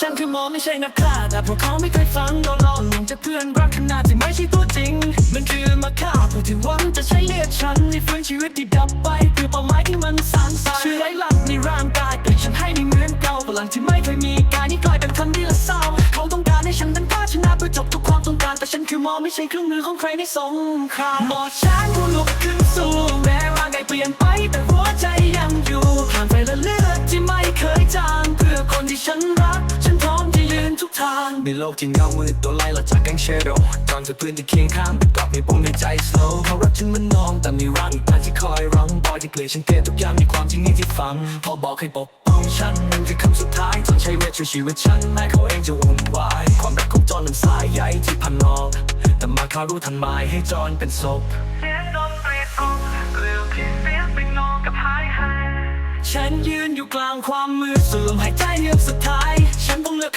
ฉันคือหมอไม่ใช่นักฆ่าแต่พวกเขาไม่เคยฟังโดนหลอกลวงจากเพื่อนรักขนาดที่ไม่ใช่ตัวจริง มันคือมาฆ่าผู้ที่หวังจะใช้เลือดฉันให้ฟื้นชีวิตที่ดับไปเพื่อเป้าหมายที่มันสานสายช่วยไล่ลับในร่างกายแต่ฉันให้ไม่เหมือนเก่าพลังที่ไม่เคยมีกายนี้กลายเป็นคนที่ละเศร้าเขาต้องการให้ฉันนั้นพาชนะเพื่อจบทุกความต้องการแต่ฉันคือหมอไม่ใช่เครื่องมือของใครในสงครามหมอช้างผู้ลุกขึ้น ในโลกที่เงามืดตัวไล่เราจากแก๊งเชโดจอนจะพื้นที่เคียงข้างกลับมีปมในใจ slow เขารักฉันเหมันน้องแต่มีร่างอีกใบที่คอยร้องบอยที่เกลียดฉันเกลียดทุกอย่างในความจริงนี้ที่ฟังพอบอกให้ปกป้องฉันนั่นคือคำสุดท้ายจนใช้เวทช่วยชีวิตฉันแม้เขาเองจะวุ่นวายความรักของจอนนั้นสายใยที่พันนอกแต่มาคารู้ทันหมายให้จอนเป็นศพเสียงดนตรีกองเกลียวที่เสียงเป็นนองกับหายหายฉันยืนอยู่กลางความมืดสูดลมหายใจเยือกสุดท้าย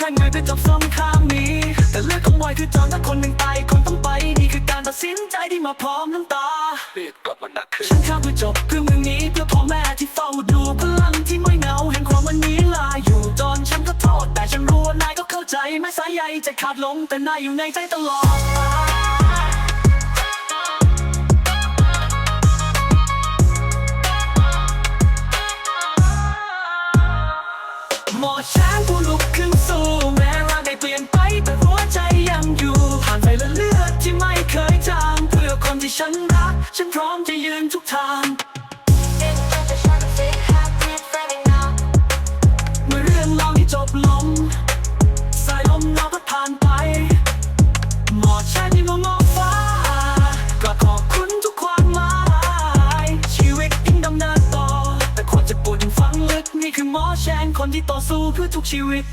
ฉันต้องเลือกข้างไหนเพื่อจบสงครามนี้ แต่เลือกของบอยคือจอนถ้าคนหนึ่งตายคนต้องไป นี่คือการตัดสินใจที่มาพร้อมน้ำตาเรียกกลับมานักขึ้นฉันข้ามเพื่อจบเพื่อเมืองนี้เพื่อพ่อแม่ที่เฝ้าดูพลังที่ไม่เหงาแห่งความวันนี้ลาอยู่จนฉันก็โทษ แต่ฉันรู้ว่านายก็เข้าใจแม้สายใยจะขาดลงแต่นายอยู่ในใจตลอดหมอช้างผู้ลุกขึ้นสู้ ฉันรัก ฉันพร้อมจะยืนทุกทาง เมื่อเรื่องเล่านี้จบลง สายลมหนาวพัดผ่านไป หมอช้างที่มองมองฟ้า ก็ขอบคุณทุกความหมาย ชีวิตยิ่งดำเนินต่อ แต่ความเจ็บปวดยังฝังลึก นี่คือหมอแชนคนที่ต่อสู้เพื่อทุกชีวิต